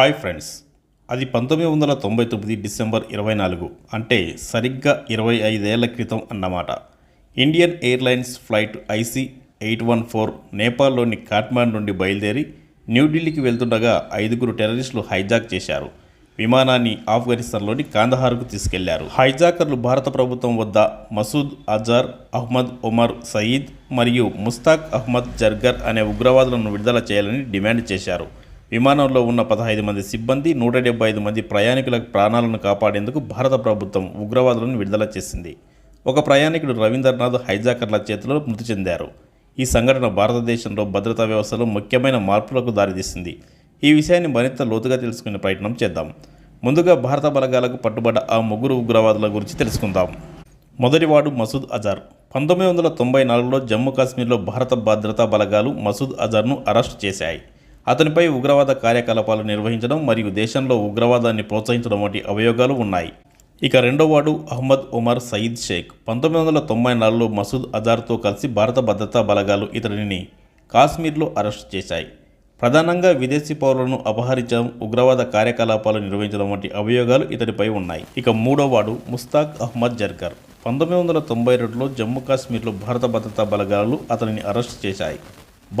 Hi friends. అది పంతొమ్మిది వందల తొంభై తొమ్మిది డిసెంబర్ ఇరవై నాలుగు అంటే సరిగ్గా ఇరవై ఐదేళ్ళ క్రితం అన్నమాట. Indian airlines flight IC eight one four నేపాల్లోని Kathmandu నుండి బయలుదేరి న్యూఢిల్లీకి వెళ్తుండగా ఐదుగురు టెర్రరిస్టులు హైజాక్ చేశారు. విమానాన్ని ఆఫ్ఘనిస్తాన్లోని కాందహార్కు తీసుకెళ్ళారు. హైజాకర్లు భారత ప్రభుత్వం వద్ద మసూద్ అజార్ అహ్మద్ ఒమర్ సయీద్ మరియు ముస్తాక్ అహ్మద్ జర్గర్ అనే ఉగ్రవాదులను విడుదల చేయాలని డిమాండ్ చేశారు. విమానంలో ఉన్న పదహైదు మంది సిబ్బంది నూట డెబ్బై ఐదు మంది ప్రయాణికుల ప్రాణాలను కాపాడేందుకు భారత ప్రభుత్వం ఉగ్రవాదులను విడుదల చేసింది. ఒక ప్రయాణికుడు రవీంద్రనాథ్ హైజాకర్ల చేతిలో మృతి చెందారు. ఈ సంఘటన భారతదేశంలో భద్రతా వ్యవస్థలో ముఖ్యమైన మార్పులకు దారితీసింది. ఈ విషయాన్ని మరింత లోతుగా తెలుసుకునే ప్రయత్నం చేద్దాం. ముందుగా భారత బలగాలకు పట్టుబడ్డ ఆ ముగ్గురు ఉగ్రవాదుల గురించి తెలుసుకుందాం. మొదటివాడు మసూద్ అజార్. పంతొమ్మిది వందల తొంభై నాలుగులో జమ్మూ కాశ్మీర్లో భారత భద్రతా బలగాలు మసూద్ అజార్ను అరెస్టు చేశాయి. అతనిపై ఉగ్రవాద కార్యకలాపాలు నిర్వహించడం మరియు దేశంలో ఉగ్రవాదాన్ని ప్రోత్సహించడం వంటి అభియోగాలు ఉన్నాయి. ఇక రెండోవాడు అహ్మద్ ఉమర్ సయీద్ షేక్. పంతొమ్మిది వందల తొంభై నాలుగులో మసూద్ అజార్తో కలిసి భారత భద్రతా బలగాలు ఇతడిని కాశ్మీర్లో అరెస్టు చేశాయి. ప్రధానంగా విదేశీ పౌరులను అపహరించడం ఉగ్రవాద కార్యకలాపాలు నిర్వహించడం వంటి అభియోగాలు ఇతడిపై ఉన్నాయి. ఇక మూడోవాడు ముస్తాక్ అహ్మద్ జర్గర్ పంతొమ్మిది వందల తొంభై రెండులో జమ్మూ కాశ్మీర్లో భారత భద్రతా బలగాలు అతనిని అరెస్టు చేశాయి.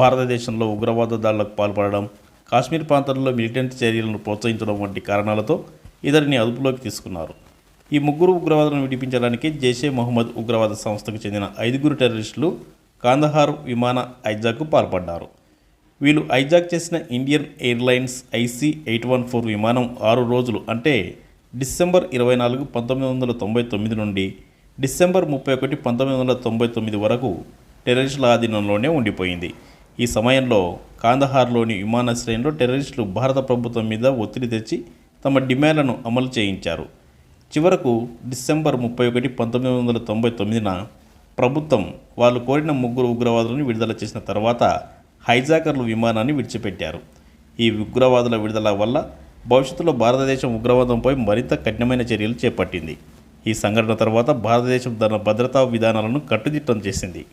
భారతదేశంలో ఉగ్రవాద దాడులకు పాల్పడడం కాశ్మీర్ ప్రాంతంలో మిలిటెంట్ చర్యలను ప్రోత్సహించడం వంటి కారణాలతో ఇతరిని అదుపులోకి తీసుకున్నారు. ఈ ముగ్గురు ఉగ్రవాదులను విడిపించడానికి జైషే మొహమ్మద్ ఉగ్రవాద సంస్థకు చెందిన ఐదుగురు టెర్రరిస్టులు కాందహార్ విమాన ఐజాక్కు పాల్పడ్డారు. వీళ్ళు ఐజాక్ చేసిన Indian airlines IC eight one four విమానం ఆరు రోజులు అంటే డిసెంబర్ ఇరవై నాలుగు పంతొమ్మిది వందల తొంభై తొమ్మిది నుండి డిసెంబర్ ముప్పై ఒకటి పంతొమ్మిది వందల తొంభై తొమ్మిది వరకు టెర్రరిస్టుల ఆధీనంలోనే ఉండిపోయింది. ఈ సమయంలో కాందహార్లోని విమానాశ్రయంలో టెర్రరిస్టులు భారత ప్రభుత్వం మీద ఒత్తిడి తెచ్చి తమ డిమాండ్లను అమలు చేయించారు. చివరకు డిసెంబర్ ముప్పై ఒకటి పంతొమ్మిది వందల తొంభై తొమ్మిదిన ప్రభుత్వం వాళ్ళు కోరిన ముగ్గురు ఉగ్రవాదులను విడుదల చేసిన తర్వాత హైజాకర్లు విమానాన్ని విడిచిపెట్టారు. ఈ ఉగ్రవాదుల విడుదల వల్ల భవిష్యత్తులో భారతదేశం ఉగ్రవాదంపై మరింత కఠినమైన చర్యలు చేపట్టింది. ఈ సంఘటన తర్వాత భారతదేశం తన భద్రతా విధానాలను కట్టుదిట్టం చేసింది.